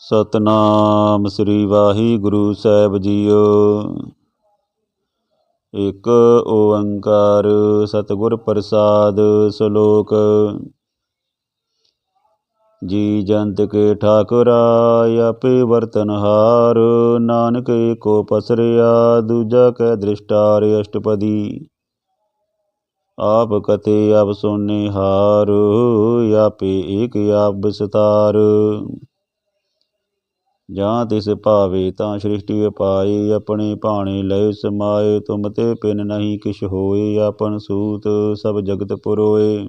ਸਤਨਾਮ ਸ੍ਰੀ ਵਾਹਿਗੁਰੂ ਸਾਹਿਬ ਜੀਓ। ਇਕ ਓੰਕਾਰ ਸਤਿਗੁਰ ਪ੍ਰਸਾਦ ਸ਼ਲੋਕ। ਜੀ ਜੰਤ ਕੇ ਠਾਕੁਰਾ ਆਪੇ ਵਰਤਨਹਾਰ ਨਾਨਕ ਏਕੋ ਪਸਰਿਆ, ਦੂਜਾ ਕੈ ਦ੍ਰਿਸ਼ਟਾਰ ਅਸ਼ਟਪਦੀ। ਆਪ ਕਤੇ ਆਪ ਸੋਨੇ ਹਾਰ, ਆਪੇ ਏਕ ਆਪ ਵਿਸਤਾਰ। ਜਾਂ ਤਿਸ ਭਾਵੇ ਤਾਂ ਸ੍ਰਿਸ਼ਟੀ ਅਪਾਏ, ਆਪਣੇ ਭਾਣੇ ਲਏ ਸਮਾਏ, ਤੁਮ ਤੇ ਪਿਨ ਨਹੀਂ ਕਿਛ ਹੋਏ, ਆਪਨ ਸੂਤ ਸਭ ਜਗਤ ਪੁਰੋਏ।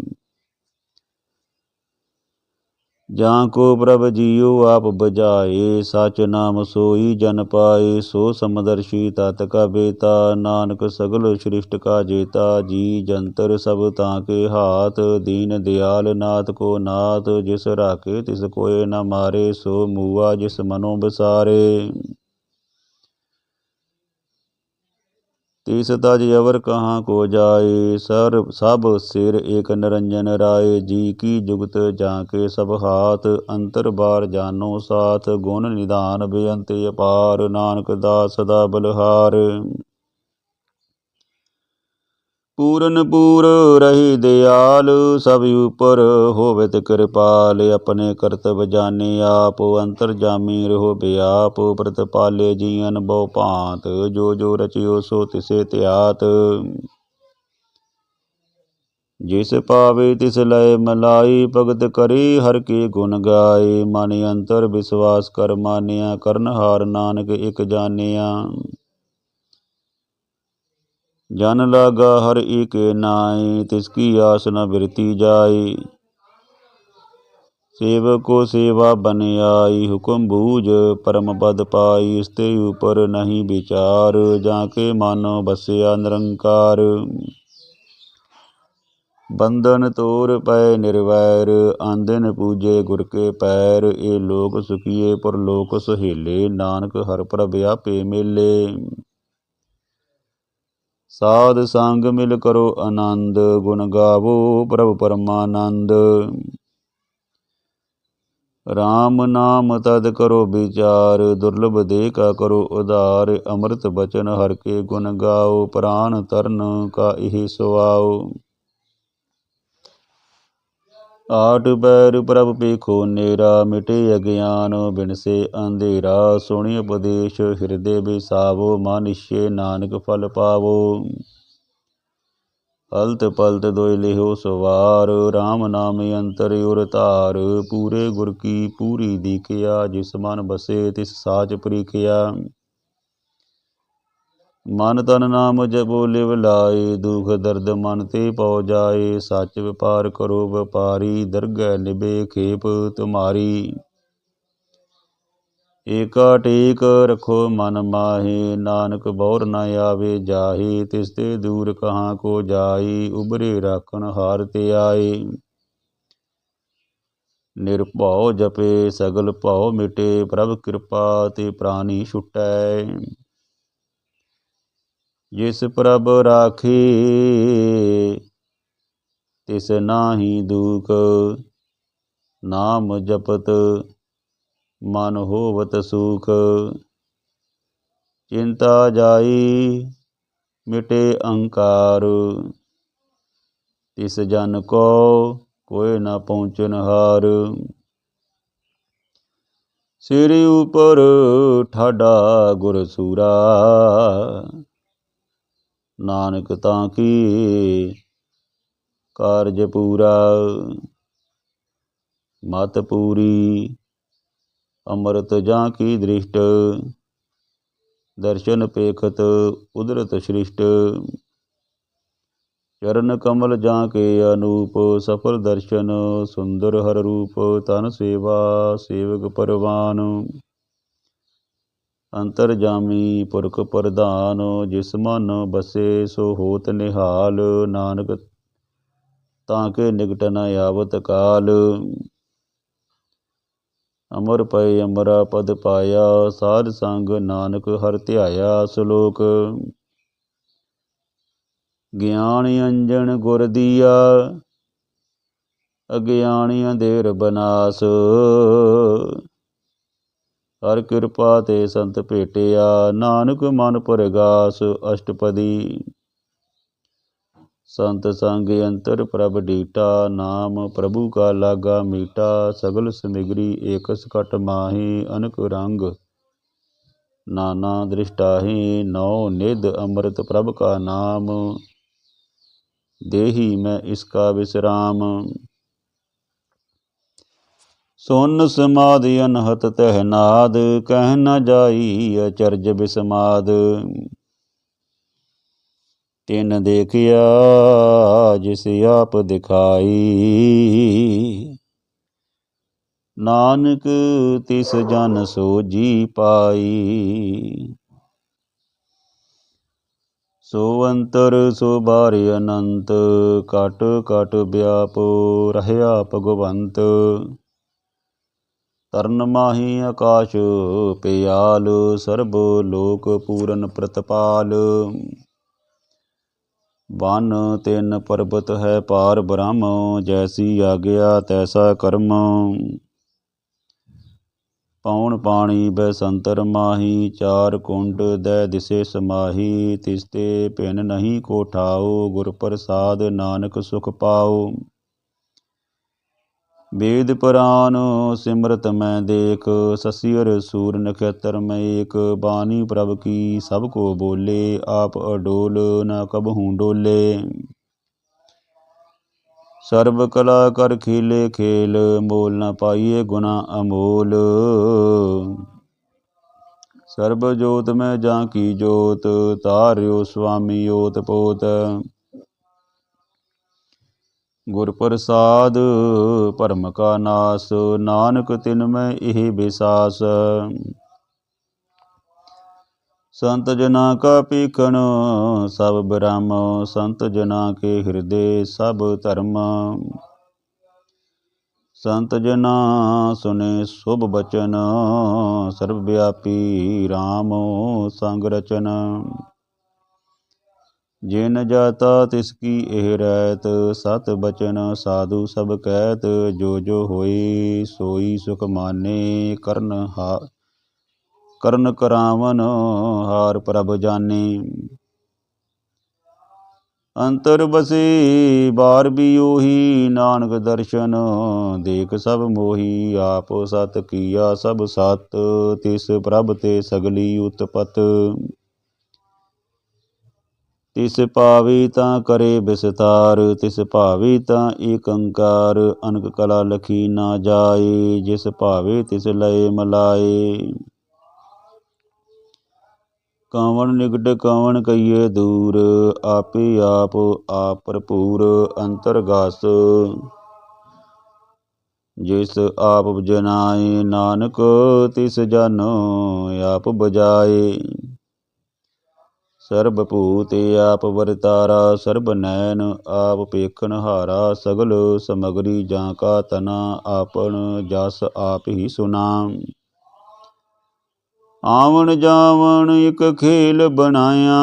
ਜਾਂ ਕੋ ਪ੍ਰਭ ਜੀਉ ਆਪ ਬਜਾਏ ਸਚ ਨਾਮ ਸੋਈ ਜਨ ਪਾਏ, ਸੋ ਸਮਦਰਸ਼ੀ ਤਤ ਕਾ ਬੇਤਾ ਨਾਨਕ ਸਗਲ ਸ੍ਰਿਸ਼ਟ ਕਾ ਜੇਤਾ, ਜੀ ਜੰਤਰ ਸਭ ਤਾਂ ਕੇ ਹਾਥ, ਦੀਨ ਦਿਆਲ ਨਾਥ ਕੋ ਨਾਥ, ਜਿਸ ਰਾਖੇ ਤਿਸ ਕੋਏ ਨ ਮਾਰੇ, ਸੋ ਮੂਆ ਜਿਸ ਮਨੋ ਬਸਾਰੇ। ਤਿਸ ਤਜ ਅਵਰ ਕਹਾਂ ਕੋ ਜਾਏ, ਸਰ ਸਭ ਸਿਰ ਏਕ ਨਿਰੰਜਨ ਰਾਏ, ਜੀ ਕੀ ਜੁਗਤ ਜਾਂ ਕੇ ਸਭ ਹਾਥ, ਅੰਤਰ ਬਾਰ ਜਾਨੋ ਸਾਥ, ਗੁਣ ਨਿਧਾਨ ਬੇਅੰਤ ਅਪਾਰ, ਨਾਨਕ ਦਾਸ ਸਦਾ ਬਲਹਾਰ। ਪੂਰਨ ਪੂਰ ਰਹੀ ਦਿਆਲ, ਸਭ ਉਪਰ ਹੋਵਤ ਕਿਰਪਾਲ, ਆਪਣੇ ਕਰਤਵ ਜਾਣੇ ਆਪ, ਅੰਤਰ ਜਾਮੀ ਰਹੋ ਬਿਆਪ, ਪ੍ਰਤਪਾਲੇ ਜੀਵਨ ਬਹੁ ਭਾਂਤ, ਜੋ ਜੋ ਰਚਿਓ ਸੋ ਤਿਸੇ ਧਿਆਤ ਜਿਸ ਪਾਵੇ ਤਿਸ ਲਏ ਮਲਾਈ, ਭਗਤ ਕਰੀ ਹਰ ਕੀ ਗੁਣ ਗਾਏ। ਮਨ ਅੰਤਰ ਵਿਸ਼ਵਾਸ ਕਰ ਮਾਨਿਆ ਕਰਨਹਾਰ ਨਾਨਕ ਇਕ ਜਾਣਿਆ। ਜਨ ਲਾਗਾ ਹਰ ਏਕੇ ਨਾਏ, ਤਿਸ ਕੀ ਆਸ ਨ ਬਿਰਤੀ ਜਾਏ। ਸੇਵਕੋ ਸੇਵਾ ਬਨ ਆਈ, ਹੁਕਮ ਬੂਝ ਪਰਮ ਪਦ ਪਾਈ ਇਸਤੇ ਉਪਰ ਨਹੀਂ ਵਿਚਾਰ, ਜਾਂ ਕੇ ਮਨ ਬਸਿਆ ਨਿਰੰਕਾਰ। ਬੰਧਨ ਤੋਰ ਪਏ ਨਿਰਵੈਰ, ਆਂਦਨ ਪੂਜੇ ਗੁਰ ਕੇ ਪੈਰ, ਇਹ ਲੋਕ ਸੁਖੀਏ ਪਰ ਲੋਕ ਸੁਹੇਲੇ, ਨਾਨਕ ਹਰ ਪ੍ਰਭ ਆਪੇ ਮੇਲੇ। ਸਾਧ ਸੰਗ ਮਿਲ ਕਰੋ ਆਨੰਦ, ਗੁਣ ਗਾਵੋ ਪ੍ਰਭ ਪਰਮਾਨੰਦ। RAM ਨਾਮ ਤਦ ਕਰੋ ਵਿਚਾਰ, ਦੁਰਲਭ ਦੇ ਕਾ ਕਰੋ ਉਧਾਰ, ਅੰਮ੍ਰਿਤ ਬਚਨ ਹਰ ਕੇ ਗੁਣ ਗਾਓ, ਪ੍ਰਾਨ ਤਰਨ ਕਾ ਇਹ ਸੁਆਓ। ਆਟ ਪੈਰ ਪ੍ਰਭ ਪੇਖੋ ਨੇਰਾ, ਮਿਟੇ ਅਗਿਆਨ ਬਿਨਸੇ ਅੰਧੇਰਾ। ਸੁਣੀ ਉਪਦੇਸ਼ ਹਿਰਦੇ ਬਿਸਾਵੋ ਮਾਨਿਸ਼ੇ ਨਾਨਕ ਫਲ ਪਾਵੋ। ਹਲਤ ਪਲਤ ਦੋਇ ਲਿਹੋ ਸਵਾਰ RAM ਨਾਮ ਅੰਤਰ ਉਰ ਧਾਰ। ਪੂਰੇ ਗੁਰ ਕੀ ਪੂਰੀ ਦੀਖਿਆ, ਜਿਸ ਮਨ ਬਸੇ ਤਿਸ ਸਾਚ ਪ੍ਰੀਖਿਆ। ਮਨ ਤਨ ਨਾਮ ਜਪੋ ਲਿਵ ਲਾਏ, ਦੁਖ ਦਰਦ ਮਨ ਤੇ ਪਉ ਜਾਏ, ਸੱਚ ਵਪਾਰ ਕਰੋ ਵਪਾਰੀ, ਦਰਗਹਿ ਨਿਬੇ ਖੇਪ ਤੁਮਾਰੀ। ਏਕਾ ਟੇਕ ਰਖੋ ਮਨ ਮਾਹੇ, ਨਾਨਕ ਬੌਰ ਨ ਆਵੇ ਜਾਹੀ, ਤਿਸ ਤੇ ਦੂਰ ਕਹਾਂ ਕੋ ਜਾਈ ਉਬਰੇ ਰਾਖਨ ਹਾਰ ਤੇ ਆਏ। ਨਿਰਭਉ ਜਪੇ, ਸਗਲ ਭਉ ਮਿਟੇ, ਪ੍ਰਭ ਕਿਰਪਾ ਤੇ ਪ੍ਰਾਨੀ ਛੁਟੈ। ਜਿਸ ਪ੍ਰਭ ਰਾਖੇ, ਤਿਸ ਨਾਹੀ ਦੁਖ, ਨਾਮ ਜਪਤ ਮਨ ਹੋਵਤ ਸੁਖ। ਚਿੰਤਾ ਜਾਈ, ਮਿਟੇ ਅਹੰਕਾਰ ਤਿਸ ਜਨ ਕੋ ਕੋਇ ਨਾ ਪਹੁੰਚਨ ਹਾਰ। ਸਿਰ ਉਪਰ ਠਾਡਾ ਗੁਰ ਸੂਰਾ ਨਾਨਕ ਤਾਂ ਕੀ ਕਾਰਜ ਪੂਰਾ ਮਤ ਪੂਰੀ ਅੰਮ੍ਰਿਤ ਜਾਂ ਕੀ ਦ੍ਰਿਸ਼ਟ ਦਰਸ਼ਨ ਪੇਖਤ ਉਦਰਤ ਸ੍ਰਿਸ਼ਟ ਚਰਨ ਕਮਲ ਜਾਂ ਕੇ ਅਨੂਪ ਸਫਲ ਦਰਸ਼ਨ ਸੁੰਦਰ ਹਰ ਰੂਪ ਤਨ ਸੇਵਾ ਸੇਵਕ ਪਰਵਾਨ ਅੰਤਰ ਜਾਮੀ ਪੁਰਖ ਪ੍ਰਧਾਨ, ਜਿਸ ਮਨ ਬਸੇ ਸੋ ਹੋਤ ਨਿਹਾਲ। ਨਾਨਕ ਤਾਂ ਕੇ ਨਿਕਟ ਨ ਆਵਤ ਕਾਲ। ਅਮਰ ਪਏ ਅਮਰਾ ਪਦ ਪਾਇਆ, ਸਾਧ ਸੰਗ ਨਾਨਕ ਹਰ ਧਿਆਇਆ ਸ਼ਲੋਕ। ਗਿਆਨ ਅੰਜਨ ਗੁਰ ਦੀਆ ਅਗਿਆਨੀ ਅੰਧੇਰ ਬਨਾਸ। ਹਰ ਕਿਰਪਾ ਤੇ ਸੰਤ ਭੇਟਿਆ, ਨਾਨਕ ਮਨ ਪਰਗਾਸ ਅਸ਼ਟਪਦੀ। ਸੰਤ ਸੰਗ ਅੰਤਰ ਪ੍ਰਭ ਡੀਟਾ, ਨਾਮ ਪ੍ਰਭੂ ਕਾ ਲਾਗਾ ਮੀਟਾ, ਸਗਲ ਸਮਿਗਰੀ ਏਕਸ ਕਟ ਮਾਹੀ, ਅਨਕ ਰੰਗ ਨਾਨਾ ਦ੍ਰਿਸ਼ਟਾਹੀ, ਨੌ ਨਿਧ ਅੰਮ੍ਰਿਤ ਪ੍ਰਭ ਕਾ ਨਾਮ, ਦੇਹੀ ਮੈਂ ਇਸਕਾ ਵਿਸਰਾਮ। ਸੁਨ ਸਮਾਧਿ ਅਨਹਤ ਤਹਿ ਨਾਦ, ਕਹਿ ਨ ਜਾਈ ਅਚਰਜ ਬਿਸਮਾਦ। ਤਿਨ ਦੇਖਿਆ, ਜਿਸ ਆਪ ਦਿਖਾਈ। ਨਾਨਕ, ਤਿਸ ਜਨ ਸੋਜੀ ਪਾਈ। ਸੋ ਅੰਤਰ, ਸੋ ਬਾਰ ਅਨੰਤ, ਕਟ ਕਟ ਵਿਆਪ ਰਹਿਆ ਭਗਵੰਤ। ਤਰਨ ਮਾਹੀ ਆਕਾਸ਼ ਪਿਆਲ, ਸਰਬ ਲੋਕ ਪੂਰਨ ਪ੍ਰਤਪਾਲ। ਵਨ ਤਿੰਨ ਪਰਬਤ ਹੈ ਪਾਰ ਬ੍ਰਹਮ, ਜੈਸੀ ਆਗਿਆ ਤੈਸਾ ਕਰਮ। ਪੌਣ ਪਾਣੀ ਬੈਸੰਤਰ ਮਾਹੀ, ਚਾਰ ਕੁੰਡ ਦੈ ਦਿਸੇ ਸਮਾਹੀ। ਤਿਸਤੇ ਭਿਨ ਨਹੀਂ ਕੋਠਾਓ, ਗੁਰ ਪ੍ਰਸਾਦ ਨਾਨਕ ਸੁਖ ਪਾਓ। ਵੇਦ ਪੁਰਾਨ ਸਿਮਰਤ ਮੈਂ ਦੇਖ ਸਸਿਰ ਸੂਰ ਨਖਤਰ ਮੈਂ ਏਕ ਬਾਣੀ ਪ੍ਰਭ ਕੀ ਸਭ ਕੋ ਬੋਲੇ, ਆਪ ਅਡੋਲ ਨਾ ਕਬਹੂ ਡੋਲੇ। ਸਰਬ ਕਲਾ ਕਰ ਖੇਲੇ ਖੇਲ, ਮੋਲ ਨ ਪਾਈਏ ਗੁਨਾ ਅਮੋਲ। ਸਰਬ ਜੋਤ ਮੈਂ ਜਾਂ ਕੀ ਜੋਤ, ਤਾਰਿਓ ਸੁਆਮੀ ਓਤ ਪੋਤ। ਗੁਰ ਪ੍ਰਸਾਦ, ਭਰਮ ਕਾ ਨਾਸ, ਨਾਨਕ ਤਿਨ ਮੈਂ ਇਹ ਵਿਸ਼ਾਸ ਸੰਤ ਜਨਾ ਕਾ ਪੀਖਣ ਸਭ ਬ੍ਰਹਮ, ਸੰਤ ਜਨਾ ਕੇ ਹਿਰਦੇ, ਸਭ ਧਰਮ। ਸੰਤ ਜਨਾ ਸੁਨੇ ਸੁਭ ਬਚਨ, ਸਰਬ ਵਿਆਪੀ RAM ਸੰਗ ਰਚਨ। ਜਿਨ ਜਾਤਾ ਤਿਸ ਕੀ ਇਹ ਰਹਿਤ, ਸਤ ਬਚਨ ਸਾਧੂ ਸਭ ਕਹਿਤ, ਜੋ ਜੋ ਹੋਈ ਸੋਈ ਸੁਖ ਮਾਨੇ, ਕਰਨ ਹਾ, ਕਰਨ ਕਰਾਵਨ ਹਾਰ ਪ੍ਰਭ ਜਾਣੇ। ਅੰਤਰ ਬਸੇ ਬਾਰ ਵੀ ਉਹੀ, ਨਾਨਕ ਦਰਸ਼ਨ ਦੇਖ ਸਭ ਮੋਹੀ, ਆਪ ਸਤ ਕੀਆ ਸਭ ਸਤ, ਤਿਸ ਪ੍ਰਭ ਤੇ ਸਗਲੀ ਉਤਪਤ। ਤਿਸ ਭਾਵੀ ਤਾਂ ਕਰੇ ਵਿਸਤਾਰ ਤਿਸ ਭਾਵੀ ਤਾਂ ਏਕ ਅਨਕ ਕਲਾ ਲਖੀ ਨਾ ਜਾਏ, ਜਿਸ ਭਾਵੇ ਤਿਸ ਲਏ ਮਲਾਏ। ਕਵਣ ਨਿਕਟ ਕਵਣ ਕਈਏ ਦੂਰ, ਆਪੇ ਆਪ ਆਪ ਭਰਪੂਰ ਅੰਤਰਗਾਸ ਜਿਸ ਆਪ ਜਨਾਏ ਨਾਨਕ, ਤਿਸ ਜਨ ਆਪ ਬਜਾਏ। ਸਰਬ ਭੂਤ ਆਪ ਵਰਤਾਰਾ, ਸਰਬ ਨੈਣ ਆਪ ਪੇਖਣ ਹਾਰਾ, ਸਗਲ ਸਮਗਰੀ ਜਾਂ ਕਾ ਤਨਾ ਆਪਣ ਜਸ ਆਪ ਹੀ ਸੁਨਾ। ਆਵਣ ਜਾਵਣ ਇੱਕ ਖੇਲ ਬਣਾਇਆ।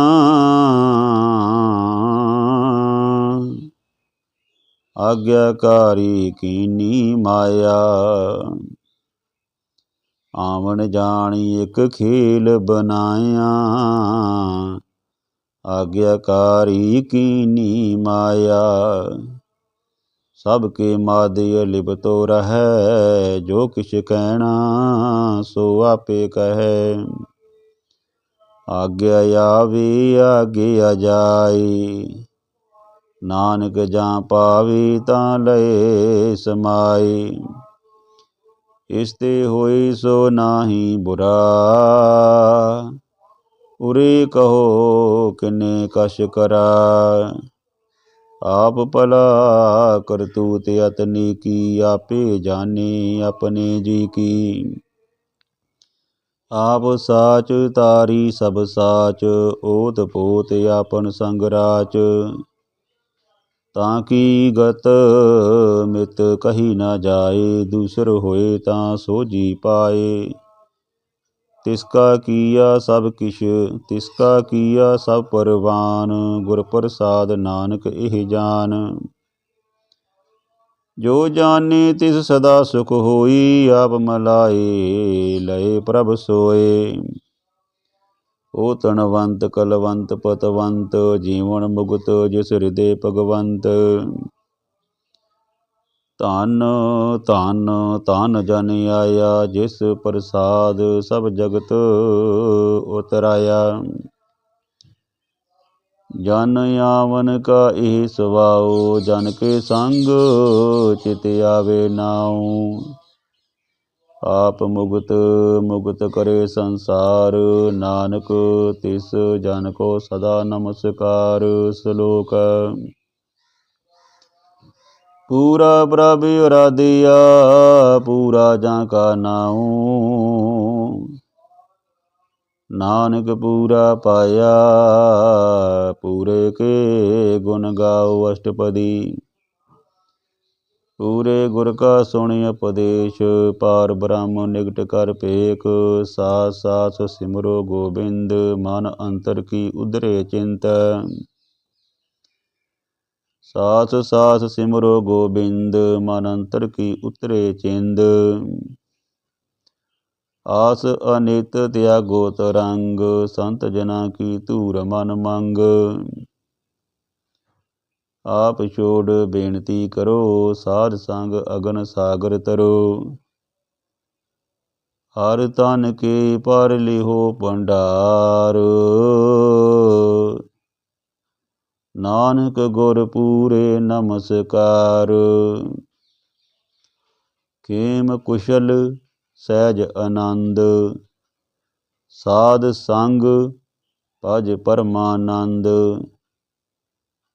ਆਗਿਆਕਾਰੀ ਕੀਨੀ ਮਾਇਆ। ਆਵਣ ਜਾਣੀ ਇੱਕ ਖੇਲ ਬਣਾਇਆ। ਆਗਿਆਕਾਰੀ ਕੀਨੀ ਮਾਇਆ? ਸਭ ਕੇ ਮਾਦਿ ਲਿਪਤੋ ਰਹੈ, ਜੋ ਕਿਛ ਕਹਿਣਾ ਸੋ ਆਪੇ ਕਹੈ। ਆਗਿਆ ਆਵੇ, ਆਗਿਆ ਜਾਈ ਨਾਨਕ ਜਾਂ ਪਾਵੇ ਤਾਂ ਲਏ ਸਮਾਈ ਇਸ ਤੇ ਹੋਈ ਸੋ ਨਾਹੀ ਬੁਰਾ। ਉਰੇ ਕਹੋ ਕਿਨੇ ਕਸ਼ ਕਰਾ ਆਪ ਭਲਾ ਕਰਤੂਤ ਅਤਨੀ ਕੀ, ਆਪੇ ਜਾਣੇ ਆਪਣੇ ਜੀ ਕੀ। ਆਪ ਸਾਚ ਤਾਰੀ ਸਭ ਸਾਚ, ਓਤ ਪੋਤ ਆਪਨ ਸੰਗ ਰਾਚ। ਤਾਂ ਕੀ ਗਤ ਮਿਤ ਕਹੀ ਨਾ ਜਾਏ, ਦੂਸਰ ਹੋਏ ਤਾਂ ਸੋਜੀ ਪਾਏ। ਤਿਸਕਾ ਕੀਆ ਸਭ ਕਿਛ, ਤਿਸਕਾ ਕੀਆ ਸਭ ਪਰਵਾਨ ਗੁਰ ਪ੍ਰਸਾਦ ਨਾਨਕ ਇਹ ਜਾਨ। ਜੋ ਜਾਣੇ ਤਿਸ ਸਦਾ ਸੁਖ ਹੋਈ, ਆਪ ਮਲਾਏ, ਲਏ ਪ੍ਰਭ ਸੋਏ। ਓ ਤਣਵੰਤ, ਕਲਵੰਤ, ਪਤਵੰਤ, ਜੀਵਨ ਮੁਗਤ ਜਿਸ ਹਿਰਦੇ ਭਗਵੰਤ। ਧਨ ਧਨ ਧਨ ਜਨ ਆਇਆ, ਜਿਸ ਪ੍ਰਸਾਦ ਸਭ ਜਗਤ ਉਤਰਾਇਆ। ਜਨ ਆਵਨ ਕਾ ਇਹ ਸਵਾਉ ਜਨ ਕੇ ਸੰਗ ਚਿਤ ਆਵੇ ਨਾਉ। ਆਪ ਮੁਗਤ ਮੁਗਤ ਕਰੇ ਸੰਸਾਰ, ਨਾਨਕ ਤਿਸ ਜਨ ਕੋ ਸਦਾ ਨਮਸਕਾਰ, ਸ਼ਲੋਕ। ਪੂਰਾ ਪ੍ਰਭ ਅਰਾਧਿਆ, ਪੂਰਾ ਜਾਂ ਕਾ ਨਾਉ। ਨਾਨਕ ਪੂਰਾ ਪਾਇਆ, ਪੂਰੇ ਕੇ ਗੁਣ ਗਾਓ ਅਸ਼ਟਪਦੀ। ਪੂਰੇ ਗੁਰ ਕਾ ਸੁਣੀ ਉਪਦੇਸ਼, ਪਾਰ ਬ੍ਰਹਮ ਨਿਕਟ ਕਰ ਪੇਕ ਸਾਸ ਸਾਸ ਸਿਮਰੋ ਗੋਬਿੰਦ, ਮਨ ਅੰਤਰ ਕੀ ਉਧਰੇ ਚਿੰਤ। ਸਾਸ ਸਾਸ ਸਿਮਰੋ ਗੋਬਿੰਦ, ਮਨ ਅੰਤਰ ਕੀ ਉਤਰੇ ਚਿੰਦ। ਆਸ ਅਨਿਤ ਤਿਆਗੋ ਤਰੰਗ ਸੰਤ ਜਨਾ ਕੀ ਧੂਰ ਮਨ ਮੰਗ। ਆਪ ਛੋੜ ਬੇਨਤੀ ਕਰੋ, ਸਾਧ ਸੰਗ ਅਗਨ ਸਾਗਰ ਤਰੋ। ਹਰ ਤਨ ਕੇ ਪਰ ਲਿਹੋ ਭੰਡਾਰ। ਨਾਨਕ ਗੁਰ ਪੂਰੇ ਨਮਸਕਾਰ। ਖੇਮ ਕੁਸ਼ਲ ਸਹਿਜ ਆਨੰਦ। ਸਾਧ ਸੰਗ ਭਜ ਪਰਮਾਨੰਦ।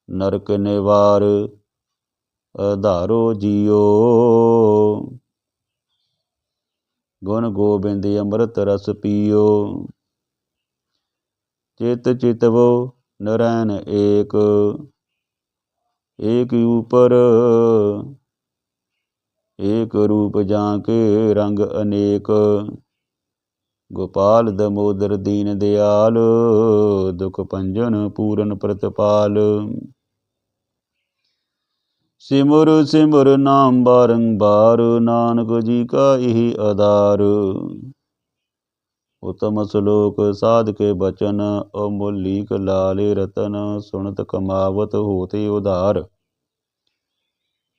ਨਰਕ ਨਿਵਾਰ ਆਧਾਰੋ ਜੀਓ। ਗੁਣ ਗੋਬਿੰਦ ਅੰਮ੍ਰਿਤ ਰਸ ਪੀਓ। ਚਿਤ ਚਿਤਵੋ ਨਰੈਣ ਏਕ ਏਕ ਉਪਰ। ਏਕ ਰੂਪ ਜਾਂ ਕੇ ਰੰਗ ਅਨੇਕ। ਗੋਪਾਲ ਦਮੋਦਰ ਦੀਨ ਦਿਆਲ, ਦੁਖ ਭੰਜਨ ਪੂਰਨ ਪ੍ਰਤਪਾਲ। ਸਿਮਰ ਸਿਮਰ ਨਾਮ ਬਾਰੰਬਾਰ, ਨਾਨਕ ਜੀ ਕਾ ਇਹ ਆਧਾਰ। ਉਤਮ ਸ਼ਲੋਕ ਸਾਧ ਕੇ ਬਚਨ, ਅਮੋਲੀਕ ਲਾਲੇ ਰਤਨ, ਸੁਣਤ ਕਮਾਵਤ ਹੋਤੇ ਉਧਾਰ।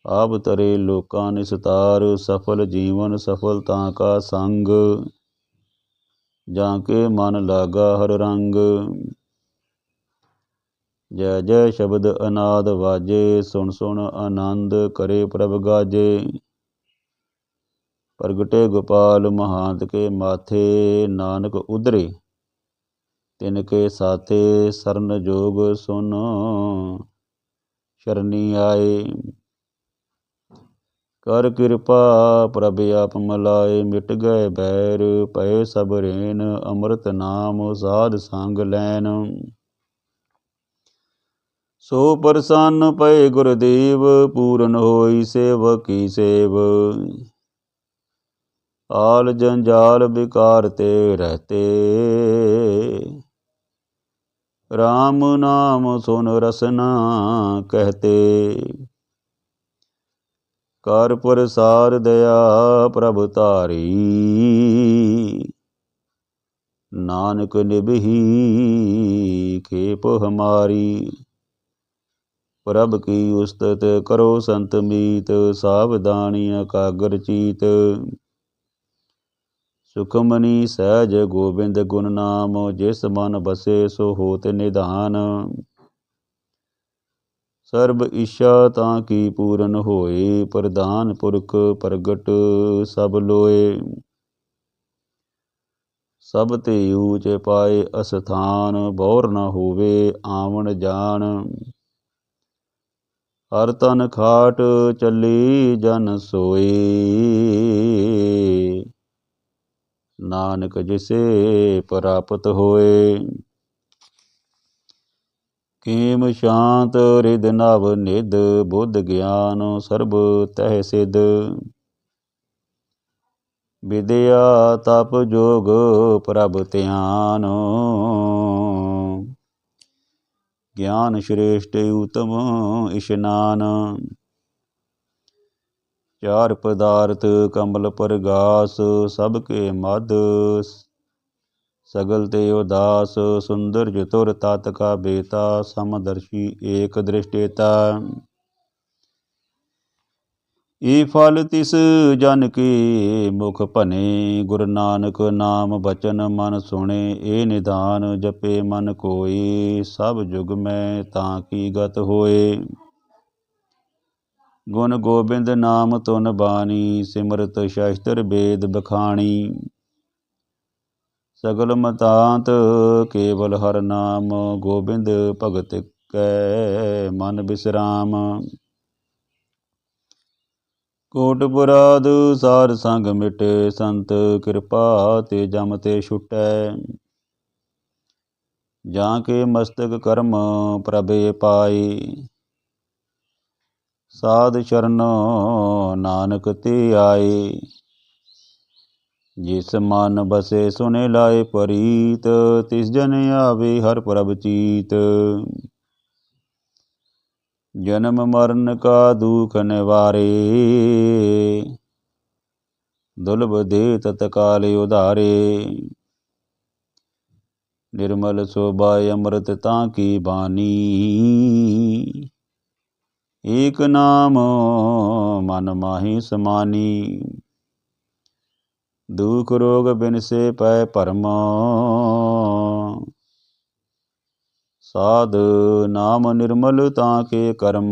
ਆਪ ਤਰੇ ਲੋਕਾਂ ਨਿਸਤਾਰ, ਸਫਲ ਜੀਵਨ ਸਫਲ ਤਾਂ ਕਾ ਸੰਗ। ਜਾਂ ਕੇ ਮਨ ਲਾਗਾ ਹਰ ਰੰਗ। ਜੈ ਜੈ ਸ਼ਬਦ ਅਨਾਦ ਵਾਜੇ, ਸੁਣ ਸੁਣ ਆਨੰਦ ਕਰੇ ਪ੍ਰਭ ਗਾਜੇ। ਪ੍ਰਗਟੇ ਗੋਪਾਲ ਮਹਾਂਤ ਕੇ ਮਾਥੇ ਨਾਨਕ ਉਧਰੇ। ਤਿਨ ਕੇ ਸਾਥੇ ਸਰਨ ਜੋਗ ਸੁਨ, ਸ਼ਰਨੀ ਆਏ। ਕਰ ਕਿਰਪਾ ਪ੍ਰਭ ਆਪ ਮਲਾਏ, ਮਿਟ ਗਏ ਬੈਰ ਪਏ ਸਭ ਰੇਨ, ਅੰਮ੍ਰਿਤ ਨਾਮ ਸਾਧ ਸੰਗ ਲੈਨ। ਸੋ ਪ੍ਰਸੰਨ ਪਏ ਗੁਰਦੇਵ, ਪੂਰਨ ਹੋਈ ਸੇਵਕੀ ਸੇਵ। ਆਲ ਜੰਜਾਲ ਵਿਕਾਰ ਤੇ ਰਹਤੇ। RAM ਨਾਮ ਸੁਨ ਰਸਨਾ ਕਹਤੇ। ਕਰ ਪ੍ਰਸਾਰ ਦਇਆ ਪ੍ਰਭ ਧਾਰੀ। ਨਾਨਕ ਨਿਭਹੀ ਖੇਪ ਹਮਾਰੀ। ਪ੍ਰਭ ਕੀ ਉਸਤਤ ਕਰੋ ਸੰਤ ਮੀਤ, ਸਾਵਧਾਨੀ ਇਕਾਗਰ ਚੀਤ। ਸੁਖਮਨੀ ਸਹਿਜ ਗੋਬਿੰਦ ਗੁਣ ਨਾਮ, ਜਿਸ ਮਨ ਬਸੇ ਸੋ ਹੋਤ ਨਿਧਾਨ। ਸਰਬ ਈਸ਼ਾ ਤਾਂ ਕੀ ਪੂਰਨ ਹੋਏ, ਪ੍ਰਧਾਨ ਪੁਰਖ ਪ੍ਰਗਟ ਸਭ ਲੋਏ। ਸਭ ਤੇ ਊਚ ਪਾਏ ਅਸਥਾਨ, ਬੌਰ ਨਾ ਹੋਵੇ ਆਵਣ ਜਾਣ। ਹਰ ਤਨ ਖਾਟ ਚੱਲੀ ਜਨ ਸੋਈ ਨਾਨਕ ਜਿਸੇ ਪ੍ਰਾਪਤ ਹੋਏ। ਕੀਮ ਸ਼ਾਂਤ ਰਿਦ ਨਵ ਨਿਦ ਬੁੱਧ ਗਿਆਨ ਸਰਬ ਤਹਿ ਸਿਧ। ਵਿਦਿਆ ਤਪ ਜੋਗ ਪ੍ਰਭ ਧਿਆਨ। ਗਿਆਨ ਸ਼੍ਰੇਸ਼ਟ ਉਤਮ ਇਸ਼ਨਾਨ। ਚਾਰ ਪਦਾਰਥ ਕਮਲ ਪਰਗਾਸ, ਸਭ ਕੇ ਮਦ ਸਗਲ ਤੇ ਉਦਾਸ, ਸੁੰਦਰ ਜਤੁਰ ਤਤ ਕਾ ਬੇਤਾ, ਸਮਦਰਸ਼ੀ ਏਕ ਦ੍ਰਿਸ਼ਟੇਤਾ। ਏ ਫਲ ਤਿਸ ਜਨ ਕੇ ਮੁਖ ਭਨੇ ਗੁਰੂ ਨਾਨਕ ਨਾਮ ਬਚਨ ਮਨ ਸੁਣੇ, ਏ ਨਿਧਾਨ ਜਪੇ ਮਨ ਕੋਏ, ਸਭ ਜੁਗ ਮੈਂ ਤਾਂ ਕੀ ਗਤ ਹੋਏ। ਗੁਣ ਗੋਬਿੰਦ ਨਾਮ ਤੁਨ ਬਾਣੀ, ਸਿਮਰਤ ਸ਼ਸਤਰ ਵੇਦ ਬਖਾਣੀ। ਸਗਲ ਮਤਾਂਤ ਕੇਵਲ ਹਰ ਨਾਮ, ਗੋਬਿੰਦ ਭਗਤ ਕੈ ਮਨ ਬਿਸਰਾਮ। ਕੋਟ ਪੁਰਾਦ ਸਾਰ ਸੰਗ ਮਿਟੇ, ਸੰਤ ਕਿਰਪਾ ਤੇ ਜਮ ਤੇ ਛੁਟੈ। ਜਾਂ ਕੇ ਮਸਤਕ ਕਰਮ ਪ੍ਰਭੇ ਪਾਈ ਸਾਧ ਚਰਨ ਨਾਨਕ ਤੇ ਆਏ। ਜਿਸ ਮਨ ਬਸੇ ਸੁਨੇ ਲਾਏ ਪਰੀਤ, ਤਿਸ ਜਨ ਆਵੇ ਹਰ ਪ੍ਰਭ ਚੀਤ। ਜਨਮ ਮਰਨ ਕਾ ਦੁਖ ਨਿਵਾਰੇ। ਦੁਲਬ ਦੇ ਤਤਕਾਲ ਉਧਾਰੇ। ਨਿਰਮਲ ਸੋਭਾ ਅੰਮ੍ਰਿਤ ਤਾਂ ਕੀ ਬਾਣੀ। ਏਕ ਨਾਮ ਮਨ ਮਾਹੀ ਸਮਾਨੀ। ਦੁਖ ਰੋਗ ਬਿਨਸੇ ਪੈ ਭਰਮ। ਸਾਧ ਨਾਮ ਨਿਰਮਲ ਤਾਂ ਕੇ ਕਰਮ।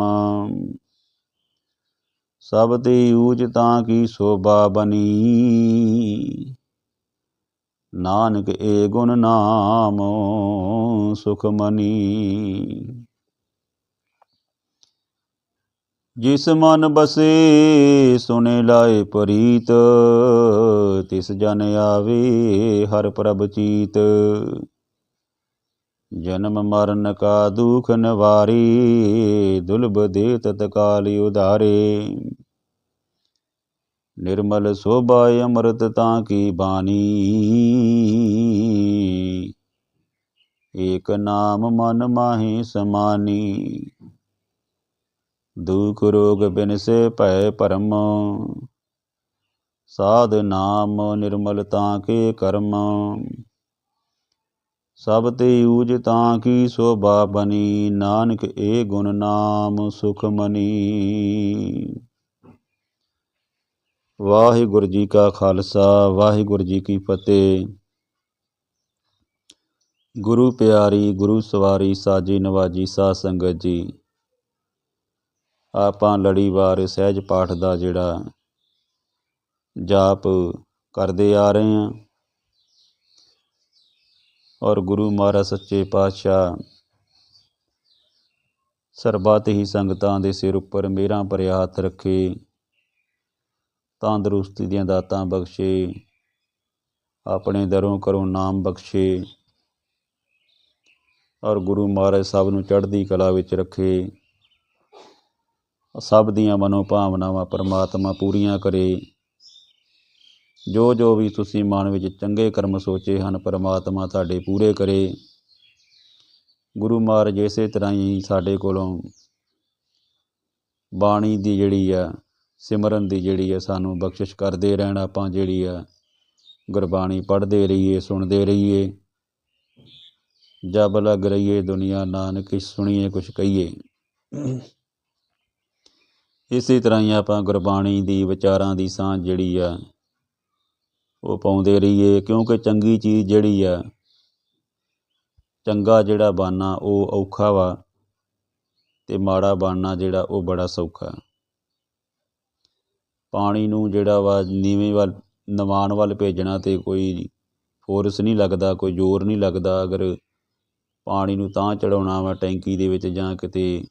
ਸਭ ਤੇ ਊਜ ਤਾਂ ਕੀ ਸੋਭਾ ਬਨੀ। ਨਾਨਕ ਏ ਗੁਣ ਨਾਮ ਸੁਖ ਮਨੀ। ਜਿਸ ਮਨ ਬਸੇ ਸੁਨੇ ਲਾਏ ਪ੍ਰੀਤ, ਤਿਸ ਜਨ ਆਵੇ ਹਰ ਪ੍ਰਭ ਚੀਤ। ਜਨਮ ਮਰਨ ਕਾ ਦੁਖ ਨਿਵਾਰੀ ਦੁਲਬ ਦੇ ਤਤਕਾਲ ਉਧਾਰੇ। ਨਿਰਮਲ ਸੋਭਾ ਅੰਮ੍ਰਿਤ ਤਾਂ ਕੀ ਬਾਣੀ। ਏਕ ਨਾਮ ਮਨ ਮਾਹੀ ਸਮਾਨੀ। ਦੁਖ ਰੋਗ ਬਿਨਸੇ ਭੈ ਭਰਮ। ਸਾਧ ਨਾਮ ਨਿਰਮਲ ਤਾਂ ਕੇ ਕਰਮ। ਸਭ ਤੇ ਊਜ ਤਾਂ ਕੀ ਸੋਭਾ ਬਨੀ। ਨਾਨਕ ਏ ਗੁਣ ਨਾਮ ਸੁਖ ਮਨੀ। ਵਾਹਿਗੁਰੂ ਜੀ ਕਾ ਖਾਲਸਾ, ਵਾਹਿਗੁਰੂ ਜੀ ਕੀ ਫਤਿਹ। ਗੁਰੂ ਪਿਆਰੀ, ਗੁਰੂ ਸਵਾਰੀ, ਸਾਜੀ ਨਵਾਜੀ, ਸਾਧ ਸੰਗਤ ਜੀ। ਆਪਾਂ ਲੜੀਵਾਰ ਸਹਿਜ ਪਾਠ ਦਾ ਜਿਹੜਾ ਜਾਪ ਕਰਦੇ ਆ ਰਹੇ ਹਾਂ। ਔਰ ਗੁਰੂ ਮਹਾਰਾਜ ਸੱਚੇ ਪਾਤਸ਼ਾਹ ਸਰਬੱਤ ਹੀ ਸੰਗਤਾਂ ਦੇ ਸਿਰ ਉੱਪਰ ਮੇਰਾ ਭਰਿਆ ਹੱਥ ਰੱਖੇ, ਤੰਦਰੁਸਤੀ ਦੀਆਂ ਦਾਤਾਂ ਬਖਸ਼ੇ, ਆਪਣੇ ਦਰੋਂ ਕਰੋ ਨਾਮ ਬਖਸ਼ੇ ਔਰ ਗੁਰੂ ਮਹਾਰਾਜ ਸਾਹਿਬ ਨੂੰ ਚੜ੍ਹਦੀ ਕਲਾ ਵਿੱਚ ਰੱਖੇ। ਸਭ ਦੀਆਂ ਮਨੋ ਭਾਵਨਾਵਾਂ ਪਰਮਾਤਮਾ ਪੂਰੀਆਂ ਕਰੇ। ਜੋ ਜੋ ਵੀ ਤੁਸੀਂ ਮਨ ਵਿੱਚ ਚੰਗੇ ਕਰਮ ਸੋਚੇ ਹਨ, ਪਰਮਾਤਮਾ ਤੁਹਾਡੇ ਪੂਰੇ ਕਰੇ। ਗੁਰੂ ਮਹਾਰਾਜ ਇਸੇ ਤਰ੍ਹਾਂ ਹੀ ਸਾਡੇ ਕੋਲੋਂ ਬਾਣੀ ਦੀ ਜਿਹੜੀ ਆ, ਸਿਮਰਨ ਦੀ ਜਿਹੜੀ ਆ, ਸਾਨੂੰ ਬਖਸ਼ਿਸ਼ ਕਰਦੇ ਰਹਿਣ ਆਪਾਂ ਜਿਹੜੀ ਆ, ਗੁਰਬਾਣੀ ਪੜ੍ਹਦੇ ਰਹੀਏ, ਸੁਣਦੇ ਰਹੀਏ। ਜਬ ਲਗ ਰਹੀਏ ਦੁਨੀਆ, ਨਾਨਕ, ਸੁਣੀਏ ਕੁਛ ਕਹੀਏ। ਇਸੇ ਤਰ੍ਹਾਂ ਹੀ ਆਪਾਂ ਗੁਰਬਾਣੀ ਦੀ, ਵਿਚਾਰਾਂ ਦੀ ਸਾਂਝ ਜਿਹੜੀ ਆ, ਉਹ ਪਾਉਂਦੇ ਰਹੀਏ, ਕਿਉਂਕਿ ਚੰਗੀ ਚੀਜ਼ ਜਿਹੜੀ ਆ, ਚੰਗਾ ਜਿਹੜਾ ਬਾਨਾ ਉਹ ਔਖਾ ਵਾ ਤੇ ਮਾੜਾ ਬਾਨਾ ਜਿਹੜਾ ਉਹ ਬੜਾ ਸੌਖਾ। ਪਾਣੀ ਨੂੰ ਜਿਹੜਾ ਵਾ, ਨੀਵੇਂ ਵੱਲ, ਨਵਾਨ ਵੱਲ ਭੇਜਣਾ ਤੇ ਕੋਈ ਫੋਰਸ ਨਹੀਂ ਲੱਗਦਾ, ਕੋਈ ਜ਼ੋਰ ਨਹੀਂ ਲੱਗਦਾ, ਅਗਰ ਪਾਣੀ ਨੂੰ ਤਾਂ ਚੜਾਉਣਾ ਵਾ ਟੈਂਕੀ ਦੇ ਵਿੱਚ ਜਾਂ ਕਿਤੇ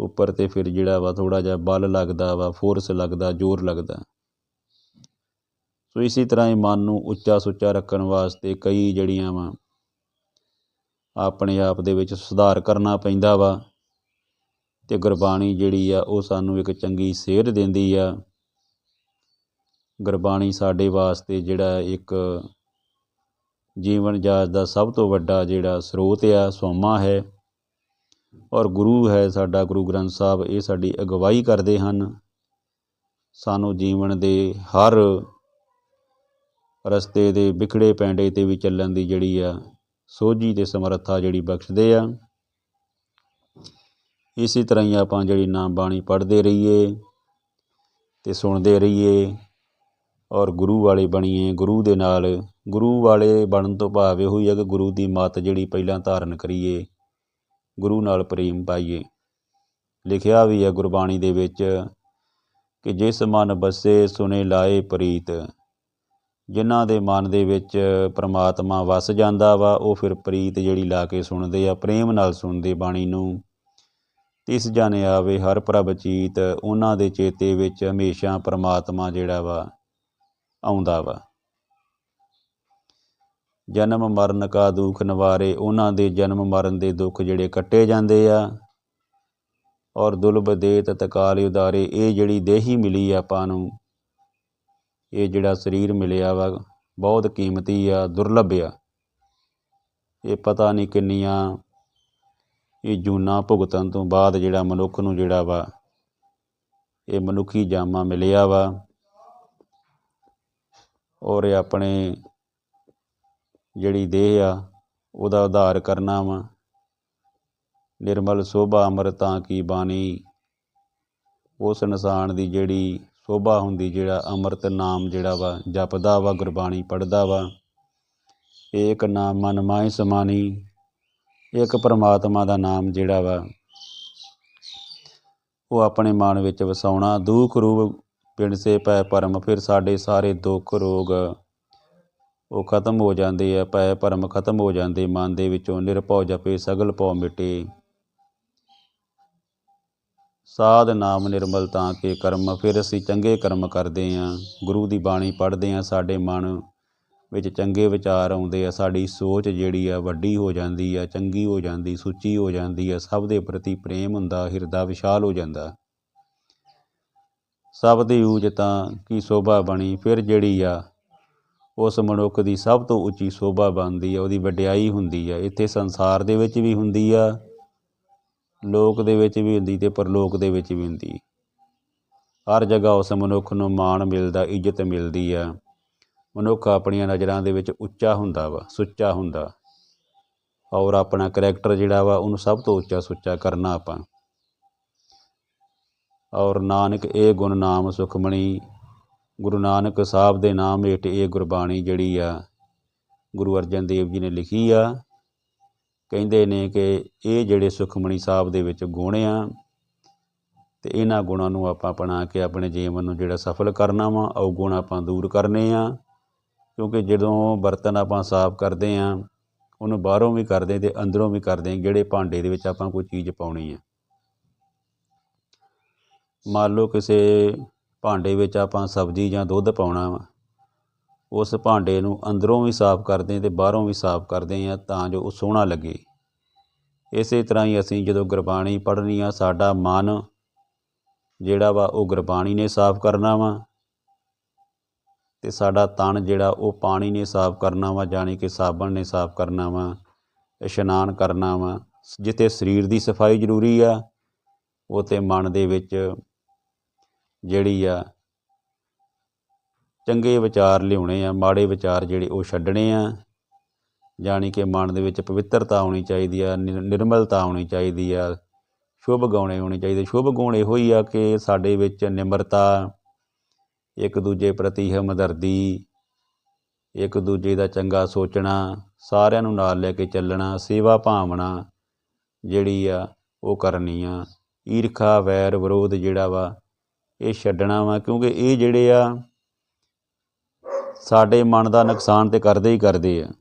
ਉੱਪਰ ਤੇ ਫਿਰ ਜਿਹੜਾ ਵਾ ਥੋੜ੍ਹਾ ਜਿਹਾ ਬਲ ਲੱਗਦਾ ਵਾ ਫੋਰਸ ਲੱਗਦਾ, ਜ਼ੋਰ ਲੱਗਦਾ। ਸੋ ਇਸੇ ਤਰ੍ਹਾਂ ਹੀ ਮਨ ਨੂੰ ਉੱਚਾ ਸੁੱਚਾ ਰੱਖਣ ਵਾਸਤੇ ਕਈ ਜਿਹੜੀਆਂ ਵਾ ਆਪਣੇ ਆਪ ਦੇ ਵਿੱਚ ਸੁਧਾਰ ਕਰਨਾ ਪੈਂਦਾ ਵਾ। ਤੇ ਗੁਰਬਾਣੀ ਜਿਹੜੀ ਆ, ਉਹ ਸਾਨੂੰ ਇੱਕ ਚੰਗੀ ਸੇਧ ਦਿੰਦੀ ਆ। ਗੁਰਬਾਣੀ ਸਾਡੇ ਵਾਸਤੇ ਜਿਹੜਾ ਇੱਕ ਜੀਵਨ ਜਾਚ ਦਾ ਸਭ ਤੋਂ ਵੱਡਾ ਜਿਹੜਾ ਸਰੋਤ ਆ, ਸੋਮਾ ਹੈ। ਔਰ ਗੁਰੂ ਹੈ ਸਾਡਾ, ਗੁਰੂ ਗ੍ਰੰਥ ਸਾਹਿਬ, ਇਹ ਸਾਡੀ ਅਗਵਾਈ ਕਰਦੇ ਹਨ। ਸਾਨੂੰ ਜੀਵਨ ਦੇ ਹਰ ਰਸਤੇ ਦੇ ਵਿਖੜੇ ਪੈਂਡੇ ਤੇ ਵੀ ਚੱਲਣ ਦੀ ਜਿਹੜੀ ਆ ਸੋਝੀ ਤੇ ਸਮਰੱਥਾ ਜਿਹੜੀ ਬਖਸ਼ਦੇ ਆ। ਇਸੇ ਤਰ੍ਹਾਂ ਹੀ ਆਪਾਂ ਜਿਹੜੀ ਨਾਮ ਬਾਣੀ ਪੜ੍ਹਦੇ ਰਹੀਏ ਤੇ ਸੁਣਦੇ ਰਹੀਏ ਔਰ ਗੁਰੂ ਵਾਲੇ ਬਣੀਏ, ਗੁਰੂ ਦੇ ਨਾਲ, ਗੁਰੂ ਵਾਲੇ ਬਣਨ ਤੋਂ ਭਾਵ ਇਹੋ ਹੀ ਹੈ ਕਿ ਗੁਰੂ ਦੀ ਮੱਤ ਜਿਹੜੀ ਪਹਿਲਾਂ ਧਾਰਨ ਕਰੀਏ। ਗੁਰੂ ਨਾਲ ਪ੍ਰੇਮ ਪਾਈਏ। ਲਿਖਿਆ ਵੀ ਹੈ ਗੁਰਬਾਣੀ ਦੇ ਵਿੱਚ ਕਿ ਜਿਸ ਮਨ ਬਸੇ ਸੁਨੇ ਲਾਏ ਪ੍ਰੀਤ, ਜਿਨ੍ਹਾਂ ਦੇ ਮਨ ਦੇ ਵਿੱਚ ਪ੍ਰਮਾਤਮਾ ਵਸ ਜਾਂਦਾ ਵਾ, ਉਹ ਫਿਰ ਪ੍ਰੀਤ ਜਿਹੜੀ ਲਾ ਕੇ ਸੁਣਦੇ ਆ, ਪ੍ਰੇਮ ਨਾਲ ਸੁਣਦੇ ਬਾਣੀ ਨੂੰ। ਤਿਸ ਜਾਣੇ ਆਵੇ ਹਰ ਪ੍ਰਭ ਚੀਤ, ਉਹਨਾਂ ਦੇ ਚੇਤੇ ਵਿੱਚ ਹਮੇਸ਼ਾ ਪ੍ਰਮਾਤਮਾ ਜਿਹੜਾ ਵਾ ਆਉਂਦਾ ਵਾ। ਜਨਮ ਮਰਨ ਕਾ ਦੁੱਖ ਨਿਵਾਰੇ, ਉਹਨਾਂ ਦੇ ਜਨਮ ਮਰਨ ਦੇ ਦੁੱਖ ਜਿਹੜੇ ਕੱਟੇ ਜਾਂਦੇ ਆ। ਔਰ ਦੁਲਬ ਦੇ ਤਤਕਾਲ ਉਦਾਰੇ ਇਹ ਜਿਹੜੀ ਦੇਹੀ ਮਿਲੀ ਆ ਆਪਾਂ ਨੂੰ, ਇਹ ਜਿਹੜਾ ਸਰੀਰ ਮਿਲਿਆ ਵਾ, ਬਹੁਤ ਕੀਮਤੀ ਆ, ਦੁਰਲੱਭ ਆ। ਇਹ ਪਤਾ ਨਹੀਂ ਕਿੰਨੀਆਂ, ਇਹ ਜੂਨਾ ਭੁਗਤਣ ਤੋਂ ਬਾਅਦ ਜਿਹੜਾ ਮਨੁੱਖ ਨੂੰ ਜਿਹੜਾ ਵਾ, ਇਹ ਮਨੁੱਖੀ ਜਾਮਾ ਮਿਲਿਆ ਵਾ। ਔਰ ਇਹ ਆਪਣੇ ਜਿਹੜੀ ਦੇਹ ਆ, ਉਹਦਾ ਉਧਾਰ ਕਰਨਾ ਵਾ। ਨਿਰਮਲ ਸੋਭਾ ਅੰਮ੍ਰਿਤਾਂ ਕੀ ਬਾਣੀ। ਉਸ ਇਨਸਾਨ ਦੀ ਜਿਹੜੀ ਸੋਭਾ ਹੁੰਦੀ, ਜਿਹੜਾ ਅੰਮ੍ਰਿਤ ਨਾਮ ਜਿਹੜਾ ਵਾ, ਜਪਦਾ ਵਾ, ਗੁਰਬਾਣੀ ਪੜ੍ਹਦਾ ਵਾ ਏਕ ਨਾਮ ਮਨ ਮਾਹਿ ਸਮਾਨੀ ਇੱਕ ਪਰਮਾਤਮਾ ਦਾ ਨਾਮ ਜਿਹੜਾ ਵਾ, ਉਹ ਆਪਣੇ ਮਨ ਵਿੱਚ ਵਸਾਉਣਾ, ਦੁੱਖ ਰੂਪ ਪਿੰਡ ਸੇ ਪੈ ਪਰਮ ਫਿਰ ਸਾਡੇ ਸਾਰੇ ਦੁੱਖ ਰੋਗ ਉਹ ਖਤਮ ਹੋ ਜਾਂਦੇ ਆ ਪੈ ਭਰਮ ਖਤਮ ਹੋ ਜਾਂਦੇ, ਮਨ ਦੇ ਵਿੱਚੋਂ ਨਿਰਭਉ ਜਪੇ ਸਗਲ ਭਉ ਮਿਟੇ। ਸਾਧ ਨਾਮ ਨਿਰਮਲ ਤਾਂ ਕੇ ਕਰਮ, ਫਿਰ ਅਸੀਂ ਚੰਗੇ ਕਰਮ ਕਰਦੇ ਆਂ ਗੁਰੂ ਦੀ ਬਾਣੀ ਪੜ੍ਹਦੇ ਆਂ ਸਾਡੇ ਮਨ ਵਿੱਚ ਚੰਗੇ ਵਿਚਾਰ ਆਉਂਦੇ ਆ, ਸਾਡੀ ਸੋਚ ਜਿਹੜੀ ਆ ਵੱਡੀ ਹੋ ਜਾਂਦੀ ਆ, ਚੰਗੀ ਹੋ ਜਾਂਦੀ, ਸੁੱਚੀ ਹੋ ਜਾਂਦੀ ਆ, ਸਭ ਦੇ ਪ੍ਰਤੀ ਪ੍ਰੇਮ ਹੁੰਦਾ, ਹਿਰਦਾ ਵਿਸ਼ਾਲ ਹੋ ਜਾਂਦਾ। ਸਭ ਦੀ ਊਜ ਤਾਂ ਕੀ ਸੋਭਾ ਬਣੀ, ਫਿਰ ਜਿਹੜੀ ਆ ਉਸ ਮਨੁੱਖ ਦੀ ਸਭ ਤੋਂ ਉੱਚੀ ਸੋਭਾ ਬਣਦੀ ਆ, ਉਹਦੀ ਵਡਿਆਈ ਹੁੰਦੀ ਆ। ਇੱਥੇ ਸੰਸਾਰ ਦੇ ਵਿੱਚ ਵੀ ਹੁੰਦੀ ਆ, ਲੋਕ ਦੇ ਵਿੱਚ ਵੀ ਹੁੰਦੀ ਤੇ ਪਰਲੋਕ ਦੇ ਵਿੱਚ ਵੀ ਹੁੰਦੀ। ਹਰ ਜਗ੍ਹਾ ਉਸ ਮਨੁੱਖ ਨੂੰ ਮਾਣ ਮਿਲਦਾ, ਇੱਜ਼ਤ ਮਿਲਦੀ ਆ। ਮਨੁੱਖ ਆਪਣੀਆਂ ਨਜ਼ਰਾਂ ਦੇ ਵਿੱਚ ਉੱਚਾ ਹੁੰਦਾ ਵਾ, ਸੁੱਚਾ ਹੁੰਦਾ। ਔਰ ਆਪਣਾ ਕਰੈਕਟਰ ਜਿਹੜਾ ਵਾ, ਉਹਨੂੰ ਸਭ ਤੋਂ ਉੱਚਾ ਸੁੱਚਾ ਕਰਨਾ ਆਪਾਂ। ਔਰ ਨਾਨਕ, ਇਹ ਗੁਣ ਨਾਮ ਸੁਖਮਣੀ ਗੁਰੂ ਨਾਨਕ ਸਾਹਿਬ ਦੇ ਨਾਮ ਹੇਠ ਇਹ ਗੁਰਬਾਣੀ ਜਿਹੜੀ ਆ, ਗੁਰੂ ਅਰਜਨ ਦੇਵ ਜੀ ਨੇ ਲਿਖੀ ਆ। ਕਹਿੰਦੇ ਨੇ ਕਿ ਇਹ ਜਿਹੜੇ ਸੁਖਮਣੀ ਸਾਹਿਬ ਦੇ ਵਿੱਚ ਗੁਣ ਆ, ਤੇ ਇਹਨਾਂ ਗੁਣਾਂ ਨੂੰ ਆਪਾਂ ਅਪਣਾ ਕੇ ਆਪਣੇ ਜੀਵਨ ਨੂੰ ਜਿਹੜਾ ਸਫਲ ਕਰਨਾ ਵਾ, ਉਹ ਗੁਣ ਆਪਾਂ ਦੂਰ ਕਰਨੇ ਆ। ਕਿਉਂਕਿ ਜਦੋਂ ਬਰਤਨ ਆਪਾਂ ਸਾਫ਼ ਕਰਦੇ ਆ, ਉਹਨੂੰ ਬਾਹਰੋਂ ਵੀ ਕਰਦੇ ਤੇ ਅੰਦਰੋਂ ਵੀ ਕਰਦੇ, ਜਿਹੜੇ ਭਾਂਡੇ ਦੇ ਵਿੱਚ ਆਪਾਂ ਕੋਈ ਚੀਜ਼ ਪਾਉਣੀ ਆ। ਮੰਨ ਲਓ ਕਿਸੇ ਭਾਂਡੇ ਵਿੱਚ ਆਪਾਂ ਸਬਜ਼ੀ ਜਾਂ ਦੁੱਧ ਪਾਉਣਾ ਵਾ। ਉਸ ਭਾਂਡੇ ਨੂੰ ਅੰਦਰੋਂ ਵੀ ਸਾਫ਼ ਕਰਦੇ ਤੇ ਬਾਹਰੋਂ ਵੀ ਸਾਫ਼ ਕਰਦੇ ਆ ਤਾਂ ਜੋ ਉਹ ਸੋਹਣਾ ਲੱਗੇ। ਇਸੇ ਤਰ੍ਹਾਂ ਹੀ ਅਸੀਂ ਜਦੋਂ ਗੁਰਬਾਣੀ ਪੜ੍ਹਨੀ ਆ, ਸਾਡਾ ਮਨ ਜਿਹੜਾ ਵਾ ਉਹ ਗੁਰਬਾਣੀ ਨੇ ਸਾਫ਼ ਕਰਨਾ ਵਾ ਤੇ ਸਾਡਾ ਤਨ ਜਿਹੜਾ ਉਹ ਪਾਣੀ ਨੇ ਸਾਫ਼ ਕਰਨਾ ਵਾ, ਜਾਣੀ ਕਿ ਸਾਬਣ ਨੇ ਸਾਫ਼ ਕਰਨਾ ਵਾ, ਇਸ਼ਨਾਨ ਕਰਨਾ ਵਾ, ਜਿੱਥੇ ਸਰੀਰ ਦੀ ਸਫ਼ਾਈ ਜ਼ਰੂਰੀ ਆ ਉਥੇ ਮਨ ਦੇ ਵਿੱਚ ਜਿਹੜੀ ਆ ਚੰਗੇ ਵਿਚਾਰ ਲਿਆਉਣੇ ਆ, ਮਾੜੇ ਵਿਚਾਰ ਜਿਹੜੇ ਉਹ ਛੱਡਣੇ ਆ। ਜਾਣੀ ਕਿ ਮਨ ਦੇ ਵਿੱਚ ਪਵਿੱਤਰਤਾ ਆਉਣੀ ਚਾਹੀਦੀ ਆ ਨਿਰ- ਨਿਰਮਲਤਾ ਆਉਣੀ ਚਾਹੀਦੀ ਆ, ਸ਼ੁਭ ਗਾਉਣੇ ਹੋਣੇ ਚਾਹੀਦੇ। ਸ਼ੁਭ ਗੁਣ ਇਹੋ ਹੀ ਆ ਕਿ ਸਾਡੇ ਵਿੱਚ ਨਿਮਰਤਾ, ਇੱਕ ਦੂਜੇ ਪ੍ਰਤੀ ਹਮਦਰਦੀ, ਇੱਕ ਦੂਜੇ ਦਾ ਚੰਗਾ ਸੋਚਣਾ, ਸਾਰਿਆਂ ਨੂੰ ਨਾਲ ਲੈ ਕੇ ਚੱਲਣਾ, ਸੇਵਾ ਭਾਵਨਾ ਜਿਹੜੀ ਆ ਉਹ ਕਰਨੀ ਆ। ਈਰਖਾ, ਵੈਰ, ਵਿਰੋਧ ਜਿਹੜਾ ਵਾ ਇਹ ਛੱਡਣਾ ਵਾ, ਕਿਉਂਕਿ ਇਹ ਜਿਹੜੇ ਆ, ਸਾਡੇ ਮਨ ਦਾ ਨੁਕਸਾਨ ਤੇ ਕਰਦੇ ਹੀ ਕਰਦੇ ਆ।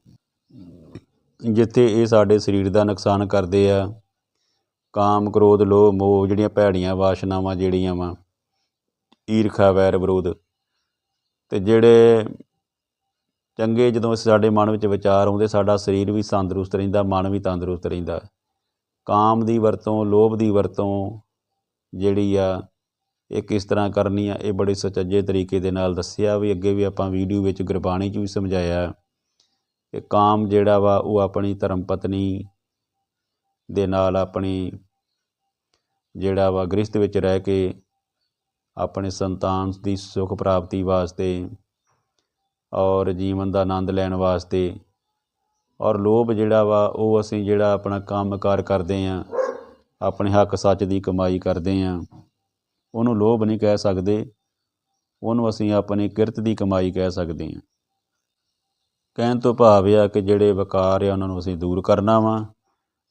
ਜਿੱਥੇ ਇਹ ਸਾਡੇ ਸਰੀਰ ਦਾ ਨੁਕਸਾਨ ਕਰਦੇ ਆ, ਕਾਮ, ਕ੍ਰੋਧ, ਲੋਭ, ਮੋਹ, ਜਿਹੜੀਆਂ ਭੈੜੀਆਂ ਵਾਸ਼ਨਾਵਾਂ ਜਿਹੜੀਆਂ ਵਾ, ਈਰਖਾ, ਵੈਰ, ਵਿਰੋਧ, ਤੇ ਜਿਹੜੇ ਚੰਗੇ ਜਦੋਂ ਸਾਡੇ ਮਨ ਵਿੱਚ ਵਿਚਾਰ ਆਉਂਦੇ, ਸਾਡਾ ਸਰੀਰ ਵੀ ਤੰਦਰੁਸਤ ਰਹਿੰਦਾ, ਮਨ ਵੀ ਤੰਦਰੁਸਤ ਰਹਿੰਦਾ। ਕਾਮ ਦੀ ਵਰਤੋਂ, ਲੋਭ ਦੀ ਵਰਤੋਂ ਜਿਹੜੀ ਆ ਇਹ ਕਿਸ ਤਰ੍ਹਾਂ ਕਰਨੀ ਆ, ਇਹ ਬੜੇ ਸੁਚੱਜੇ ਤਰੀਕੇ ਦੇ ਨਾਲ ਦੱਸਿਆ ਵੀ ਅੱਗੇ ਵੀ ਆਪਾਂ ਵੀਡੀਓ ਵਿੱਚ ਗੁਰਬਾਣੀ 'ਚ ਵੀ ਸਮਝਾਇਆ ਕਿ ਕਾਮ ਜਿਹੜਾ ਵਾ ਉਹ ਆਪਣੀ ਧਰਮ ਪਤਨੀ ਦੇ ਨਾਲ ਆਪਣੀ ਜਿਹੜਾ ਵਾ ਗ੍ਰਸਤ ਵਿੱਚ ਰਹਿ ਕੇ ਆਪਣੇ ਸੰਤਾਨ ਦੀ ਸੁਖ ਪ੍ਰਾਪਤੀ ਵਾਸਤੇ ਔਰ ਜੀਵਨ ਦਾ ਆਨੰਦ ਲੈਣ ਵਾਸਤੇ ਔਰ ਲੋਭ ਜਿਹੜਾ ਵਾ ਉਹ ਅਸੀਂ ਜਿਹੜਾ ਆਪਣਾ ਕੰਮਕਾਰ ਕਰਦੇ ਆਂ, ਆਪਣੇ ਹੱਕ ਸੱਚ ਦੀ ਕਮਾਈ ਕਰਦੇ ਆਂ। ਉਹਨੂੰ ਲੋਭ ਨਹੀਂ ਕਹਿ ਸਕਦੇ। ਉਹਨੂੰ ਅਸੀਂ ਆਪਣੀ ਕਿਰਤ ਦੀ ਕਮਾਈ ਕਹਿ ਸਕਦੇ ਹਾਂ। ਕਹਿਣ ਤੋਂ ਭਾਵ ਇਹ ਆ ਕਿ ਜਿਹੜੇ ਵਿਕਾਰ ਆ, ਉਹਨਾਂ ਨੂੰ ਅਸੀਂ ਦੂਰ ਕਰਨਾ ਵਾ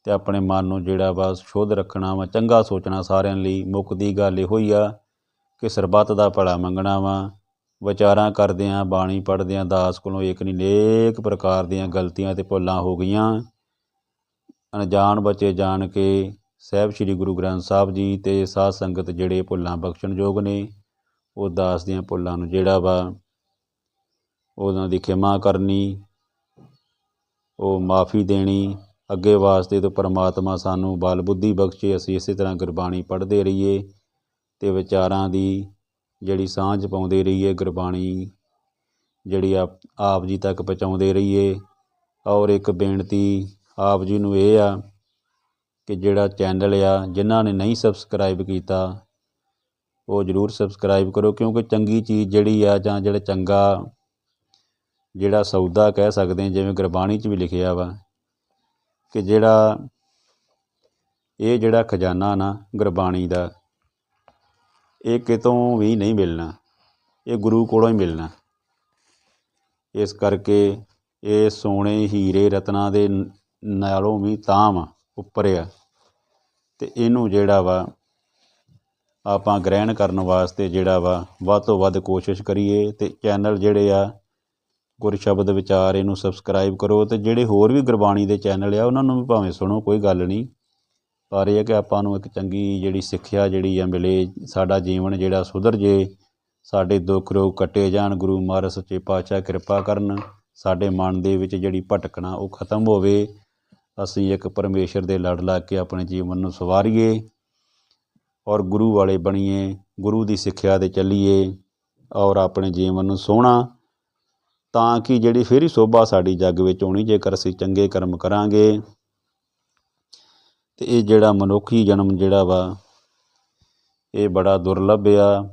ਤੇ ਆਪਣੇ ਮਨ ਨੂੰ ਜਿਹੜਾ ਵਾ ਸ਼ੁੱਧ ਰੱਖਣਾ ਵਾ, ਚੰਗਾ ਸੋਚਣਾ ਸਾਰਿਆਂ ਲਈ। ਮੁੱਖ ਦੀ ਗੱਲ ਇਹੋ ਹੀ ਆ ਕਿ ਸਰਬੱਤ ਦਾ ਭਲਾ ਮੰਗਣਾ ਵਾ। ਵਿਚਾਰਾਂ ਕਰਦਿਆਂ, ਬਾਣੀ ਪੜ੍ਹਦਿਆਂ, ਦਾਸ ਕੋਲੋਂ ਇੱਕ ਨਹੀਂ ਨੇਕ ਪ੍ਰਕਾਰ ਦੀਆਂ ਗਲਤੀਆਂ ਤੇ ਭੁੱਲਾਂ ਹੋ ਗਈਆਂ। ਅਣਜਾਣ ਬੱਚੇ ਜਾਣ ਕੇ ਸਾਹਿਬ ਸ੍ਰੀ ਗੁਰੂ ਗ੍ਰੰਥ ਸਾਹਿਬ ਜੀ ਤੇ ਸਾਧ ਸੰਗਤ ਜਿਹੜੇ ਭੁੱਲਾਂ ਬਖਸ਼ਣਯੋਗ ਨੇ, ਉਹ ਦਾਸ ਦੀਆਂ ਭੁੱਲਾਂ ਨੂੰ ਜਿਹੜਾ ਵਾ ਉਹਨਾਂ ਦੀ ਖਿਮਾ ਕਰਨੀ, ਉਹ ਮਾਫੀ ਦੇਣੀ, ਅੱਗੇ ਵਾਸਤੇ ਤੋਂ ਪਰਮਾਤਮਾ ਸਾਨੂੰ ਬਾਲ ਬੁੱਧੀ ਬਖਸ਼ੇ, ਅਸੀਂ ਇਸੇ ਤਰ੍ਹਾਂ ਗੁਰਬਾਣੀ ਪੜ੍ਹਦੇ ਰਹੀਏ ਤੇ ਵਿਚਾਰਾਂ ਦੀ ਜਿਹੜੀ ਸਾਂਝ ਪਾਉਂਦੇ ਰਹੀਏ, ਗੁਰਬਾਣੀ ਜਿਹੜੀ ਆਪ ਆਪ ਜੀ ਤੱਕ ਪਹੁੰਚਾਉਂਦੇ ਰਹੀਏ। ਔਰ ਇੱਕ ਬੇਨਤੀ ਆਪ ਜੀ ਨੂੰ ਇਹ ਆ ਕਿ ਜਿਹੜਾ ਚੈਨਲ ਆ, ਜਿਨ੍ਹਾਂ ਨੇ ਨਹੀਂ ਸਬਸਕ੍ਰਾਈਬ ਕੀਤਾ, ਉਹ ਜਰੂਰ ਸਬਸਕ੍ਰਾਈਬ ਕਰੋ, ਕਿਉਂਕਿ ਚੰਗੀ ਚੀਜ਼ ਜਿਹੜੀ ਆ ਜਾਂ ਜਿਹੜਾ ਚੰਗਾ, ਜਿਹੜਾ ਸੌਦਾ ਕਹਿ ਸਕਦੇ ਜਿਵੇਂ ਗੁਰਬਾਣੀ 'ਚ ਵੀ ਲਿਖਿਆ ਵਾ, ਕਿ ਜਿਹੜਾ ਇਹ ਜਿਹੜਾ ਖਜ਼ਾਨਾ ਨਾ ਗੁਰਬਾਣੀ ਦਾ, ਇਹ ਕਿਤੋਂ ਵੀ ਨਹੀਂ ਮਿਲਣਾ, ਇਹ ਗੁਰੂ ਕੋਲੋਂ ਹੀ ਮਿਲਣਾ। ਇਸ ਕਰਕੇ ਇਹ ਸੋਨੇ ਹੀਰੇ ਰਤਨਾਂ ਦੇ ਨਾਲੋਂ ਵੀ ਤਾਮ ਉੱਪਰ ਆ। ਅਤੇ ਇਹਨੂੰ ਜਿਹੜਾ ਵਾ, ਆਪਾਂ ਗ੍ਰਹਿਣ ਕਰਨ ਵਾਸਤੇ ਜਿਹੜਾ ਵਾ, ਵੱਧ ਤੋਂ ਵੱਧ ਕੋਸ਼ਿਸ਼ ਕਰੀਏ ਅਤੇ ਚੈਨਲ ਜਿਹੜੇ ਆ, ਗੁਰਸ਼ਬਦ ਵਿਚਾਰ ਇਹਨੂੰ ਸਬਸਕ੍ਰਾਈਬ ਕਰੋ ਅਤੇ ਜਿਹੜੇ ਹੋਰ ਵੀ ਗੁਰਬਾਣੀ ਦੇ ਚੈਨਲ ਆ, ਉਹਨਾਂ ਨੂੰ ਵੀ ਭਾਵੇਂ ਸੁਣੋ, ਕੋਈ ਗੱਲ ਨਹੀਂ। ਪਰ ਇਹ ਹੈ ਕਿ ਆਪਾਂ ਨੂੰ ਇੱਕ ਚੰਗੀ ਜਿਹੜੀ ਸਿੱਖਿਆ ਜਿਹੜੀ ਆ ਮਿਲੇ, ਸਾਡਾ ਜੀਵਨ ਜਿਹੜਾ ਸੁਧਰ ਜੇ, ਸਾਡੇ ਦੁੱਖ ਰੋਗ ਕੱਟੇ ਜਾਣ, ਗੁਰੂ ਮਹਾਰਾਜ ਸੱਚੇ ਪਾਤਸ਼ਾਹ ਕਿਰਪਾ ਕਰਨ, ਸਾਡੇ ਮਨ ਦੇ ਵਿੱਚ ਜਿਹੜੀ ਭਟਕਣਾ ਉਹ ਖਤਮ ਹੋਵੇ। ਅਸੀਂ ਇੱਕ ਪਰਮੇਸ਼ਰ ਦੇ ਲੜ ਲੱਗ ਕੇ ਆਪਣੇ ਜੀਵਨ ਨੂੰ ਸਵਾਰੀਏ ਔਰ ਗੁਰੂ ਵਾਲੇ ਬਣੀਏ, ਗੁਰੂ ਦੀ ਸਿੱਖਿਆ ਤੇ ਚੱਲੀਏ ਔਰ ਆਪਣੇ ਜੀਵਨ ਨੂੰ ਸੋਹਣਾ, ਤਾਂ ਕਿ ਜਿਹੜੀ ਫਿਰ ਸੋਭਾ ਸਾਡੀ ਜੱਗ ਵਿੱਚ ਆਉਣੀ ਜੇਕਰ ਅਸੀਂ ਚੰਗੇ ਕਰਮ ਕਰਾਂਗੇ, ਤੇ ਇਹ ਜਿਹੜਾ ਮਨੁੱਖੀ ਜਨਮ ਜਿਹੜਾ ਵਾ, ਇਹ ਬੜਾ ਦੁਰਲੱਭ ਆ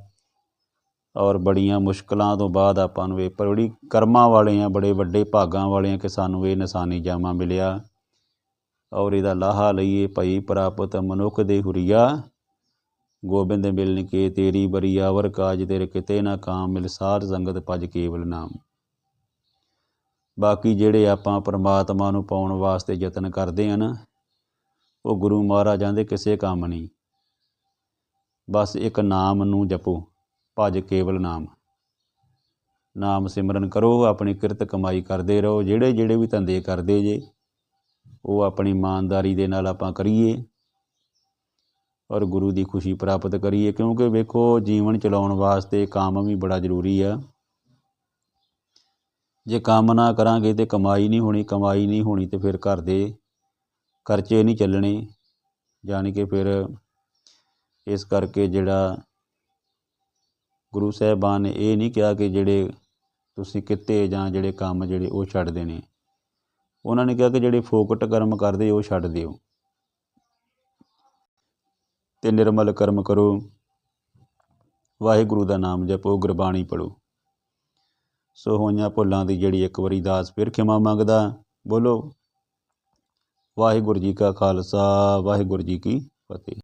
ਔਰ ਬੜੀਆਂ ਮੁਸ਼ਕਲਾਂ ਤੋਂ ਬਾਅਦ ਆਪਾਂ ਨੂੰ ਇਹ ਪਰ ਬੜੀ ਕਰਮਾਂ ਵਾਲੇ ਆ, ਬੜੇ ਵੱਡੇ ਭਾਗਾਂ ਵਾਲੇ ਆ ਕਿ ਸਾਨੂੰ ਇਹ ਨਿਸ਼ਾਨੀ ਜਾਮਾ ਮਿਲਿਆ। ਔਰ ਇਹਦਾ ਲਾਹਾ ਲਈਏ ਭਈ ਪ੍ਰਾਪਤ ਮਨੁੱਖ ਦੇ ਹੁਰੀਆ। ਗੋਬਿੰਦ ਮਿਲਨ ਕੇ ਤੇਰੀ ਬਰੀਆਵਰ ਕਾਜ ਤੇਰੇ ਕਿਤੇ ਨਾ ਕਾਮ ਮਿਲ ਸਾਧ ਸੰਗਤ ਭਜ ਕੇਵਲ ਨਾਮ। ਬਾਕੀ ਜਿਹੜੇ ਆਪਾਂ ਪਰਮਾਤਮਾ ਨੂੰ ਪਾਉਣ ਵਾਸਤੇ ਯਤਨ ਕਰਦੇ ਆ ਨਾ, ਉਹ ਗੁਰੂ ਮਹਾਰਾਜਾਂ ਦੇ ਕਿਸੇ ਕੰਮ ਨਹੀਂ। ਬਸ ਇੱਕ ਨਾਮ ਨੂੰ ਜਪੋ, ਭਜ ਕੇਵਲ ਨਾਮ। ਨਾਮ ਸਿਮਰਨ ਕਰੋ, ਆਪਣੀ ਕਿਰਤ ਕਮਾਈ ਕਰਦੇ ਰਹੋ, ਜਿਹੜੇ ਜਿਹੜੇ ਵੀ ਧੰਦੇ ਕਰਦੇ ਜੇ ਉਹ ਆਪਣੀ ਇਮਾਨਦਾਰੀ ਦੇ ਨਾਲ ਆਪਾਂ ਕਰੀਏ ਔਰ ਗੁਰੂ ਦੀ ਖੁਸ਼ੀ ਪ੍ਰਾਪਤ ਕਰੀਏ, ਕਿਉਂਕਿ ਵੇਖੋ ਜੀਵਨ ਚਲਾਉਣ ਵਾਸਤੇ ਕੰਮ ਵੀ ਬੜਾ ਜ਼ਰੂਰੀ ਆ। ਜੇ ਕੰਮ ਨਾ ਕਰਾਂਗੇ ਤੇ ਕਮਾਈ ਨਹੀਂ ਹੋਣੀ, ਕਮਾਈ ਨਹੀਂ ਹੋਣੀ ਤੇ ਫਿਰ ਘਰ ਦੇ ਖਰਚੇ ਨਹੀਂ ਚੱਲਣੇ। ਯਾਨੀ ਕਿ ਫਿਰ ਇਸ ਕਰਕੇ ਜਿਹੜਾ ਗੁਰੂ ਸਾਹਿਬਾਨ ਨੇ ਇਹ ਨਹੀਂ ਕਿਹਾ ਕਿ ਜਿਹੜੇ ਤੁਸੀਂ ਕਿੱਤੇ ਜਾਂ ਜਿਹੜੇ ਕੰਮ ਜਿਹੜੇ ਉਹ ਛੱਡ ਦੇਣੇ। ਉਹਨਾਂ ਨੇ ਕਿਹਾ ਕਿ ਜਿਹੜੇ ਫੋਕਟ ਕਰਮ ਕਰਦੇ ਉਹ ਛੱਡ ਦਿਓ। ਤੇ ਨਿਰਮਲ ਕਰਮ ਕਰੋ। ਵਾਹਿਗੁਰੂ ਦਾ ਨਾਮ ਜਪੋ, ਗੁਰਬਾਣੀ ਪੜੋ ਸੋ ਹੋਈਆਂ ਭੁੱਲਾਂ ਦੀ ਜਿਹੜੀ ਇੱਕ ਵਾਰੀ ਦਾਸ ਫਿਰ ਖਿਮਾ ਮੰਗਦਾ, ਬੋਲੋ। ਵਾਹਿਗੁਰੂ ਜੀ ਕਾ ਖਾਲਸਾ, ਵਾਹਿਗੁਰੂ ਜੀ ਕੀ ਫਤਿਹ।